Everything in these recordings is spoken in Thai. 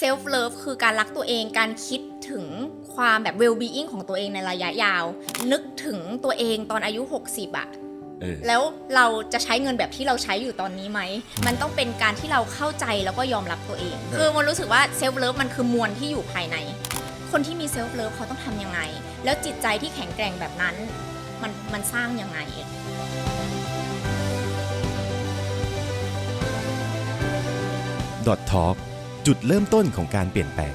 เซลฟ์เลิฟคือการรักตัวเองการคิดถึงความแบบ well being ของตัวเองในระยะยาว นึกถึงตัวเองตอนอายุ 60อะเออแล้วเราจะใช้เงินแบบที่เราใช้อยู่ตอนนี้ไหม มันต้องเป็นการที่เราเข้าใจแล้วก็ยอมรับตัวเองเออคือมันรู้สึกว่าเซลฟ์เลิฟมันคือมวลที่อยู่ภายใน คนที่มีเซลฟ์เลิฟเขาต้องทำยังไง แล้วจิตใจที่แข็งแกร่งแบบนั้น มันมันสร้างยังไงดอททอ จุดเริ่มต้นของการเปลี่ยนแปลง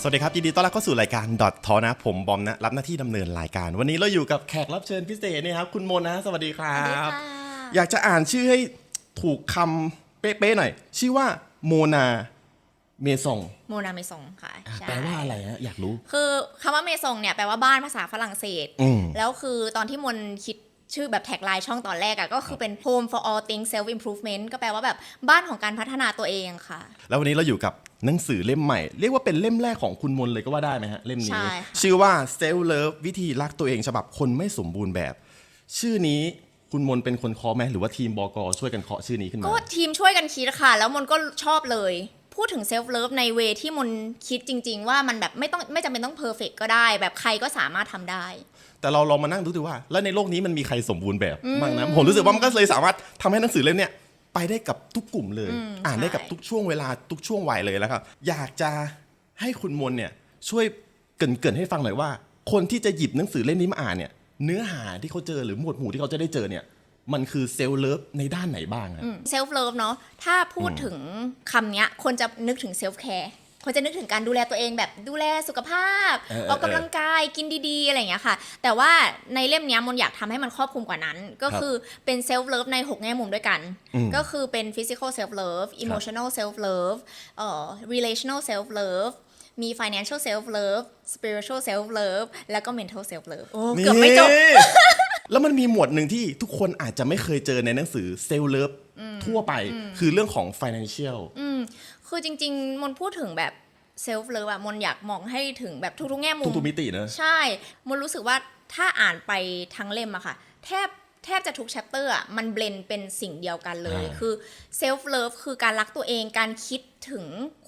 สวัสดีครับ ยินดีต้อนรับเข้าสู่รายการดอททอนะผมบอมนะรับหน้าที่ดำเนินรายการ วันนี้เราอยู่กับแขกรับเชิญพิเศษนี่ครับ คุณมนนะสวัสดีครัสวัสดีบค่ะอยากจะอ่านชื่อให้ถูกคำเป๊ะๆหน่อย ชื่อว่าโมนาเมซองโมนาเมซองค่ะอะใช่แปลว่าอะไรฮะอยากรู้ คือคำว่าเมซองเนี่ยแปลว่าบ้านภาษาฝรั่งเศส อืม แล้วคือตอนที่มนคิด ชื่อแบบแท็กไลน์ช่องตอนแรกอะก็คือเป็น home for all things self improvement ก็แปลว่าแบบบ้านของการพัฒนาตัวเองค่ะ แล้ววันนี้เราอยู่กับหนังสือเล่มใหม่ เรียกว่าเป็นเล่มแรกของคุณมนเลยก็ว่าได้ไหมฮะเล่มใช่นี้ค่ะ ชื่อว่า Self Love วิธีรักตัวเองฉบับคนไม่สมบูรณ์แบบ ชื่อนี้คุณมนเป็นคนเคาะไหมหรือว่าทีมบกช่วยกันเคาะชื่อนี้ขึ้นมา ก็ทีมช่วยกันคิดค่ะ แล้วมนก็ชอบเลย พูดถึงเซลฟ์เลิฟในเวที่มนคิดจริง ๆ ว่ามันแบบไม่ต้องไม่จำเป็นต้องเพอร์เฟกก็ได้ แบบใครก็สามารถทำได้ แต่เราลองมานั่งดูดูว่า แล้วในโลกนี้มันมีใครสมบูรณ์แบบบ้างนะผมรู้สึกว่ามันก็เลยสามารถทำให้หนังสือเล่มเนี้ยไปได้กับทุกกลุ่มเลยอืมอ่านได้ใช่กับทุกช่วงเวลาทุกช่วงวัยเลยแล้วครับ อยากจะให้คุณมนเนี่ยช่วยเกรินๆให้ฟังหน่อยว่า คนที่จะหยิบหนังสือเล่มนี้มาอ่านเนี่ยเนื้อหาที่เขาเจอหรือหมวดหมู่ที่เขาจะได้เจอเนี่ย มันคือเซลล์เลิฟในด้านไหนบ้างอะเซลฟ์เลิฟเนาะถ้าพูดถึงคำเนี้ย คนจะนึกถึงเซลฟ์แคร์คนจะนึกถึงการดูแลตัวเองแบบดูแลสุขภาพเออเออออกกำลังกายกินดีๆ อะไรอย่างเงี้ยค่ะ แต่ว่าในเล่มเนี้ยมนอยากทำให้มันครอบคลุมกว่านั้น ก็คือเป็นเซลฟ์เลิฟใน 6 แง่มุมด้วยกัน อืม ก็คือเป็น physical self love emotional self love เอ่อ relational self love มี financial self love spiritual self love แล้วก็ mental self love โอ้เกือบไม่จบ นี่ แล้วมันมีหมวดหนึ่งที่ทุกคนอาจจะไม่เคยเจอในหนังสือเซลล์เลิฟทั่วไปคือเรื่องของ financial อืมคือจริง ๆมนพูดถึงแบบเซลฟ์เลิฟอะมนอยากมองให้ถึงแบบทุกๆแง่มุมทุกๆมิติเนอะใช่ มนรู้สึกว่าถ้าอ่านไปทั้งเล่มอะค่ะ แทบแทบจะทุกแชปเตอร์อะมันเบลนเป็นสิ่งเดียวกันเลยอ่าคือเซลฟ์เลิฟคือการรักตัวเองการคิดถึง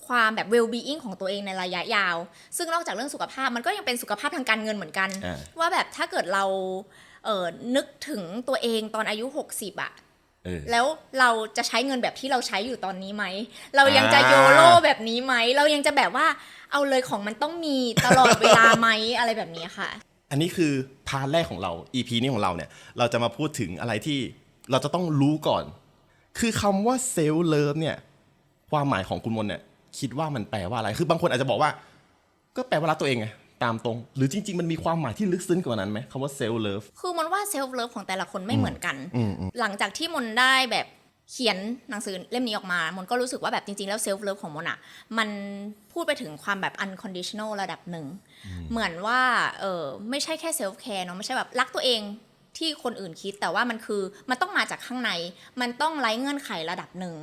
ความแบบ well being ของตัวเองในระยะยาว ซึ่งนอกจากเรื่องสุขภาพมันก็ยังเป็นสุขภาพทางการเงินเหมือนกันอ่าว่าแบบถ้าเกิดเรา เออนึกถึงตัวเองตอนอายุ 60อะเออแล้วเราจะใช้เงินแบบที่เราใช้อยู่ตอนนี้ไหม เรายังจะอ่าโยโลแบบนี้ไหม เรายังจะแบบว่าเอาเลยของมันต้องมีตลอดเวลาไหมอะไรแบบนี้ค่ะ อันนี้คือพาร์ทแรกของเรา EP นี้ของเราเนี่ย เราจะมาพูดถึงอะไรที่เราจะต้องรู้ก่อน คือคำว่าเซลล์เลิฟเนี่ย ความหมายของคุณมนเนี่ย คิดว่ามันแปลว่าอะไร คือบางคนอาจจะบอกว่า ก็แปลว่ารักตัวเองไง ตามตรง หรือจริง ๆ มันมีความหมายที่ลึกซึ้งกว่านั้นไหมคำว่าเซลล์เลิฟ คือมันว่าเซลฟ์เลิฟของแต่ละคนไม่เหมือนกัน อืมอืม หลังจากที่มนได้แบบเขียนหนังสือเล่มนี้ออกมา มนก็รู้สึกว่าแบบจริง ๆ แล้วเซลฟ์เลิฟของมนอะมันพูดไปถึงความแบบ unconditional ระดับหนึ่ง เหมือนว่าเออไม่ใช่แค่เซลฟ์แคร์เนาะไม่ใช่แบบรักตัวเองที่คนอื่นคิดแต่ว่ามันคือมันต้องมาจากข้างใน มันต้องไร้เงื่อนไขระดับหนึ่ง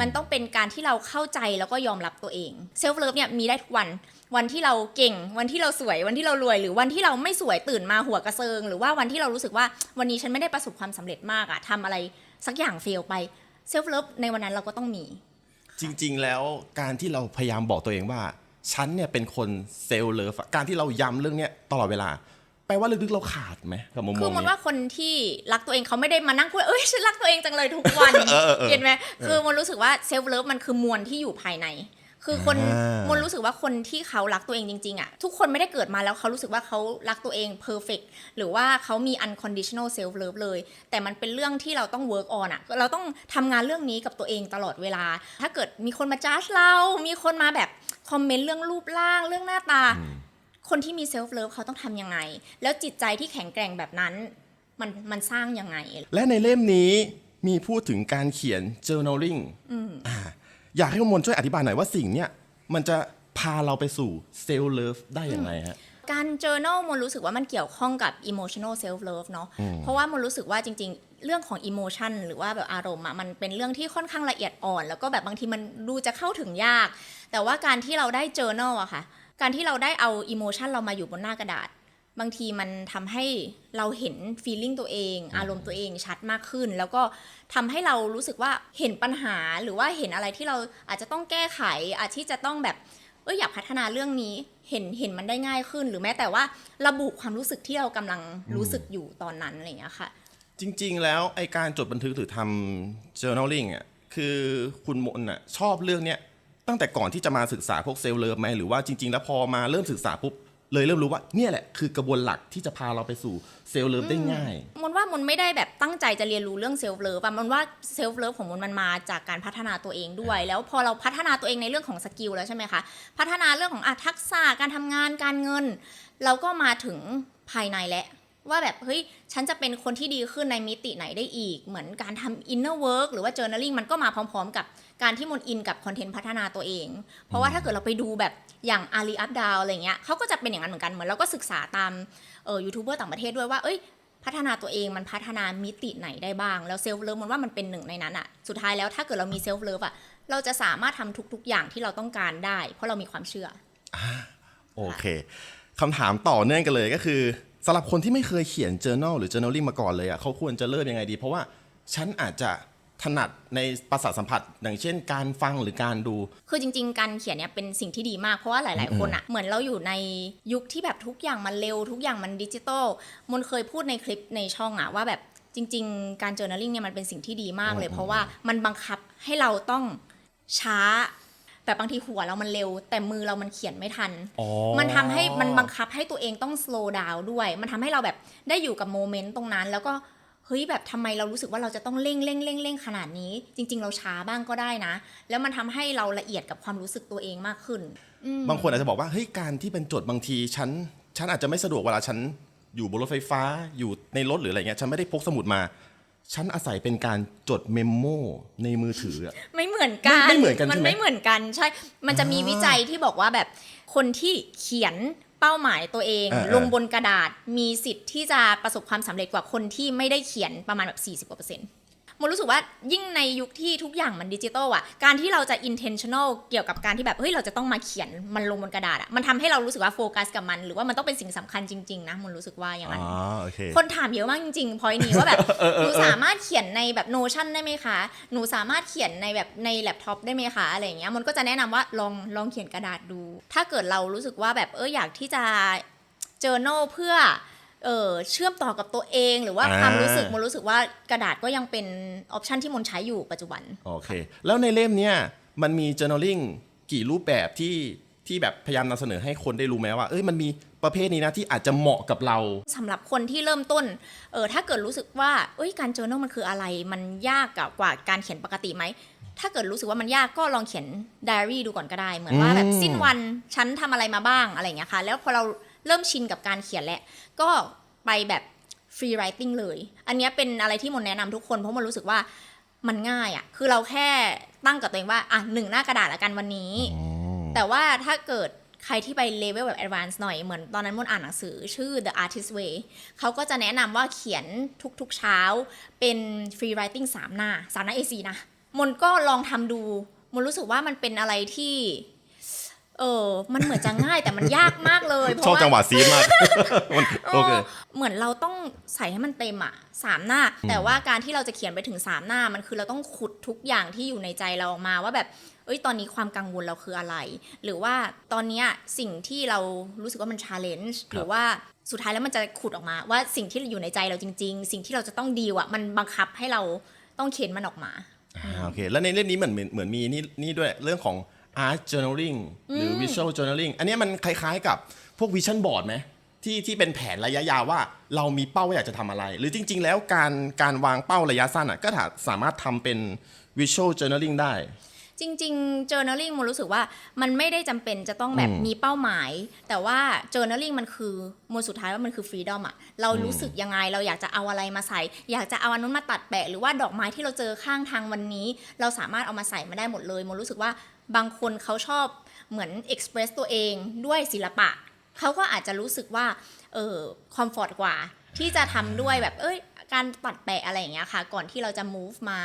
มันต้องเป็นการที่เราเข้าใจแล้วก็ยอมรับตัวเองเซลฟ์เลิฟเนี่ยมีได้ทุกวัน วันที่เราเก่ง วันที่เราสวยวันที่เรารวย หรือวันที่เราไม่สวยตื่นมาหัวกระเซิง หรือว่าวันที่เรารู้สึกว่าวันนี้ฉันไม่ได้ประสบความสำเร็จมากอะทำอะไรสักอย่างเฟลไปเซลฟ์เลิฟในวันนั้นเราก็ต้องมี จริง ๆ แล้วการที่เราพยายามบอกตัวเองว่าฉันเนี่ยเป็นคนเซลล์เลิฟอะการที่เราย้ำเรื่องเนี้ยตลอดเวลา แปลว่าลึกๆเราขาดไหมกับมุมมคือองมันนี้ว่าคนที่รักตัวเองเขาไม่ได้มานั่งพูดเอ้ยฉันรักตัวเองจังเลยทุกวันเออเออเออเห็นไหมคือมันรู้สึกว่าเซลฟ์เลิฟมันคือมวลที่อยู่ภายใน คือคนอ่ามัมันรู้สึกว่าคนที่เขารักตัวเองจริงๆอะทุกคนไม่ได้เกิดมาแล้วเขารู้สึกว่าเขารักตัวเองเพอร์เฟกหรือว่าเขามี unconditional self love เลย แต่มันเป็นเรื่องที่เราต้อง work on อะเราต้องทำงานเรื่องนี้กับตัวเองตลอดเวลา ถ้าเกิดมีคนมาจ้าเรา มีคนมาแบบคอมเมนต์เรื่องรูปร่างเรื่องหน้าตา คนที่มีเซลฟ์เลิฟเขาต้องทำยังไง แล้วจิตใจที่แข็งแกร่งแบบนั้นมันมันสร้างยังไง และในเล่มนี้มีพูดถึงการเขียน journaling อ่า อยากให้คุณมนช่วยอธิบายหน่อยว่าสิ่งเนี้ยมันจะพาเราไปสู่เซลล์เลิฟได้ยังไงฮะ การ journal มนรู้สึกว่ามันเกี่ยวข้องกับ emotional self love เนาะ เพราะว่ามนรู้สึกว่าจริง ๆ เรื่องของ emotion หรือว่าแบบอารมณ์อะมันเป็นเรื่องที่ค่อนข้างละเอียดอ่อน แล้วก็แบบบางทีมันดูจะเข้าถึงยาก แต่ว่าการที่เราได้ journal อะค่ะ การที่เราได้เอา emotion เรามาอยู่บนหน้ากระดาษ บางทีมันทำให้เราเห็น feeling ตัวเอง อารมณ์ตัวเองชัดมากขึ้น แล้วก็ทำให้เรารู้สึกว่าเห็นปัญหาหรือว่าเห็นอะไรที่เราอาจจะต้องแก้ไข อาจที่จะต้องแบบเอออยากพัฒนาเรื่องนี้เห็นเห็นมันได้ง่ายขึ้น หรือแม้แต่ว่าระบุความรู้สึกที่เรากำลังรู้สึกอยู่ตอนนั้นอะไรอย่างเงี้ยค่ะ จริง ๆ แล้วไอการจดบันทึกหรือทำ journaling อะคือคุณมนอะชอบเรื่องเนี้ยตั้งแต่ก่อนที่จะมาศึกษาพวกเซลล์เลิฟไหมหรือว่าจริง ๆ แล้วพอมาเริ่มศึกษาปุ๊บ เลยเริ่มรู้ว่าเนี่ยแหละคือกระบวนหลักที่จะพาเราไปสู่เซลล์เลิฟได้ง่ายมนว่ามนไม่ได้แบบตั้งใจจะเรียนรู้เรื่องเซลฟ์เลิฟอะมนว่าเซลฟ์เลิฟของมนมันมาจากการพัฒนาตัวเองด้วย แล้วพอเราพัฒนาตัวเองในเรื่องของสกิลแล้วใช่ไหมคะ พัฒนาเรื่องของอะทักษะการทำงานการเงิน เราก็มาถึงภายในแล้ว ว่าแบบเฮ้ยฉันจะเป็นคนที่ดีขึ้นในมิติไหนได้อีก เหมือนการทำ inner work หรือว่า journaling มันก็มาพร้อม ๆ กับการที่มนอินกับคอนเทนต์พัฒนาตัวเอง เพราะว่าถ้าเกิดเราไปดูแบบอย่างอาลีอัพดาวอะไรเงี้ยเขาก็จะเป็นอย่างนั้นเหมือนกันเหมือนเราก็ศึกษาตามเออยูทูบเบอร์ต่างประเทศด้วยว่าเอ้ยพัฒนาตัวเองมันพัฒนามิติไหนได้บ้าง แล้วเซลฟ์เลิฟมันว่ามันเป็นหนึ่งในนั้นอะสุดท้ายแล้วถ้าเกิดเรามีเซลฟ์เลิฟอะเราจะสามารถทำทุก ๆ อย่างที่เราต้องการได้ เพราะเรามีความเชื่อโอเคคำถามต่อเนื่องกันเลยก็คือ สำหรับคนที่ไม่เคยเขียน journal หรือ journaling มาก่อนเลยอะเขาควรจะเริ่มยังไงดี เพราะว่าฉันอาจจะถนัดในประสาทสัมผัส อย่างเช่น การฟังหรือการดู คือจริง ๆ การเขียนเนี่ยเป็นสิ่งที่ดีมากเพราะว่าหลาย ๆ คนอะเหมือนเราอยู่ในยุคที่แบบทุกอย่างมันเร็วทุกอย่างมันดิจิตอลมนเคยพูดในคลิปในช่องอะว่าแบบจริง ๆ การ journaling เนี่ยมันเป็นสิ่งที่ดีมากเลย เพราะว่ามันบังคับให้เราต้องช้า แบบบางทีหัวเรามันเร็ว แต่มือเรามันเขียนไม่ทัน อ๋อมันทำให้มันบังคับให้ตัวเองต้อง slow down ด้วย มันทำให้เราแบบได้อยู่กับโมเมนต์ตรงนั้น แล้วก็เฮ้ยแบบทำไมเรารู้สึกว่าเราจะต้องเร่งเร่งเร่งเร่งขนาดนี้ จริง ๆ เราช้าบ้างก็ได้นะ แล้วมันทำให้เราละเอียดกับความรู้สึกตัวเองมากขึ้นบางคนอาจจะบอกว่าเฮ้ยการที่เป็นจดบางทีฉันฉันอาจจะไม่สะดวกเวลาฉันอยู่บนรถไฟฟ้าอยู่ในรถหรืออะไรเงี้ยฉันไม่ได้พกสมุดมา ฉันอาศัยเป็นการจดเมมโมในมือถืออะ ไม่เหมือนกันไม่ไม่เหมือนกันมันใช่ไหม ไม่เหมือนกันใช่ มันจะมีวิจัยที่บอกว่าแบบคนที่เขียนเป้าหมายตัวเอง เออเออ ลงบนกระดาษมีสิทธิ์ที่จะประสบความสำเร็จกว่าคนที่ไม่ได้เขียนประมาณแบบ 40กว่าเปอร์เซ็นต์ มนรู้สึกว่ายิ่งในยุคที่ทุกอย่างมันดิจิตอลอะ การที่เราจะ intentional เกี่ยวกับการที่แบบเฮ้ยเราจะต้องมาเขียนมันลงบนกระดาษอะมันทำให้เรารู้สึกว่าโฟกัสกับมัน หรือว่ามันต้องเป็นสิ่งสำคัญจริงๆนะมนรู้สึกว่าอย่างนั้นอ๋อโอเคคนถามเยอะมากจริงๆพอยนี้ว่าแบบหนูสามารถเขียนในแบบโนชั่นได้ไหมคะ หนูสามารถเขียนในแบบในแล็ปท็อปได้ไหมคะอะไรอย่างเงี้ยมันก็จะแนะนำว่าลองลองเขียนกระดาษดู ถ้าเกิดเรารู้สึกว่าแบบเอออยากที่จะเจอโนเพื่อ เออเชื่อมต่อกับตัวเองหรือว่าอ่าความรู้สึกมันรู้สึกว่ากระดาษก็ยังเป็นออปชันที่มนใช้อยู่ปัจจุบัน โอเค แล้วในเล่มเนี้ยมันมี journaling กี่รูปแบบที่ที่แบบพยายามนำเสนอให้คนได้รู้ไหมว่า เอ้ยมันมีประเภทนี้นะที่อาจจะเหมาะกับเรา สำหรับคนที่เริ่มต้น เออถ้าเกิดรู้สึกว่า เอ้ย การ journal มันคืออะไร มันยากกับกว่าการเขียนปกติไหม ถ้าเกิดรู้สึกว่ามันยากก็ลองเขียน diary ดูก่อนก็ได้ เหมือนว่าแบบอืมสิ้นวันฉันทำอะไรมาบ้างอะไรอย่างเงี้ยค่ะ แล้วพอเรา เริ่มชินกับการเขียนแล้วก็ไปแบบ free writing เลย อันเนี้ยเป็นอะไรที่มนแนะนำทุกคนเพราะมันรู้สึกว่ามันง่ายอะ่ะ คือเราแค่ตั้งกับตัวเองว่า อะหนึ่งหน้ากระดาษละกันวันนี้ แต่ว่าถ้าเกิดใครที่ไปเลเวลแบบ advanced หน่อย เหมือนตอนนั้นมนอ่านหนังสือชื่อ The Artist Way เขาก็จะแนะนำว่าเขียนทุกๆเช้าเป็น free writing สามหน้าสามหน้า A4 นะ มนก็ลองทำดู มนรู้สึกว่ามันเป็นอะไรที่ เออ มันเหมือนจะง่ายแต่มันยากมากเลยเพชอบราะว่าจังหวะซีดมากมันโอเค เออเหมือนเราต้องใส่ให้มันเต็มอะสามหน้า แต่ว่าการที่เราจะเขียนไปถึงสามหน้ามันคือเราต้องขุดทุกอย่างที่อยู่ในใจเราออกมาว่าแบบ เอ้ยตอนนี้ความกังวลเราคืออะไร หรือว่าตอนเนี้ยสิ่งที่เรารู้สึกว่ามันชาเลนจ์หรือว่าสุดท้ายแล้วมันจะขุดออกมา ว่าสิ่งที่อยู่ในใจเราจริง ๆ สิ่งที่เราจะต้องดีลอะมันบังคับให้เราต้องเขียนมันออกมา อ่าโอเค แล้วในเล่มนี้เหมือนเหมือนเหมือนมีนี่นี่ด้วยเรื่องของ art journaling หรือ visual journaling อันเนี้ยมันคล้ายๆกับพวก vision board ไหมที่ที่เป็นแผนระยะยาวว่าเรามีเป้าว่าอยากจะทำอะไร หรือจริง ๆ แล้วการการวางเป้าระยะสั้นอะก็ถาสามารถทำเป็น visual journaling ได้จริง ๆ journaling มันรู้สึกว่ามันไม่ได้จำเป็นจะต้องแบบอืมมีเป้าหมาย แต่ว่า journaling มันคือมวลสุดท้ายว่ามันคือ freedom อะเรารู้สึกยังไงเราอยากจะเอาอะไรมาใส่ อยากจะเอาอันนู้นมาตัดแปะ หรือว่าดอกไม้ที่เราเจอข้างทางวันนี้ เราสามารถเอามาใส่มาได้หมดเลยมนรู้สึกว่า บางคนเขาชอบเหมือน express ตัวเองด้วยศิลปะ เขาก็อาจจะรู้สึกว่าเออคอมฟอร์ตกว่า ที่จะทำด้วยแบบเอ้ยการตัดแปะอะไรอย่างเงี้ยค่ะ ก่อนที่เราจะ move มา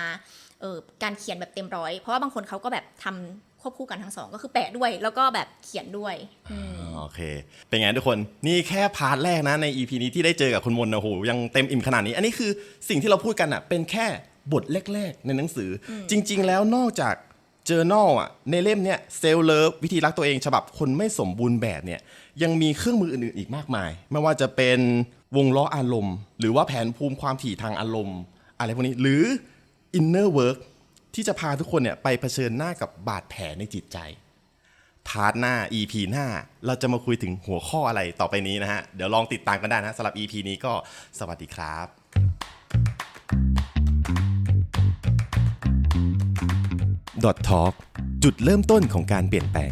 เออการเขียนแบบเต็มร้อย เพราะว่าบางคนเขาก็แบบทำควบคู่กันทั้งสอง ก็คือแปะด้วยแล้วก็แบบเขียนด้วยอืมโอเค เป็นไงทุกคนนี่แค่พาร์ทแรกนะใน EP นี้ที่ได้เจอกับคุณมนต์นะโหยังเต็มอิ่มขนาดนี้ อันนี้คือสิ่งที่เราพูดกันอะเป็นแค่บทแรก ๆ ในหนังสืออจริง ๆ แล้วนอกจาก journal อะในเล่มเนี้ยเซลเลิฟวิธีรักตัวเองฉบับคนไม่สมบูรณ์แบบเนี่ยยังมีเครื่องมืออื่นๆอีกมากมาย ไม่ว่าจะเป็นวงล้ออารมณ์ หรือว่าแผนภูมิความถี่ทางอารมณ์ อะไรพวกนี้หรือ inner work ที่จะพาทุกคนเนี่ยไปเผชิญหน้ากับบาดแผลในจิตใจ พาร์ทหน้า EP หน้า เราจะมาคุยถึงหัวข้ออะไรต่อไปนี้นะฮะ เดี๋ยวลองติดตามกันได้นะสำหรับ EP นี้ก็สวัสดีครับ Talk จุดเริ่มต้นของการเปลี่ยนแปลง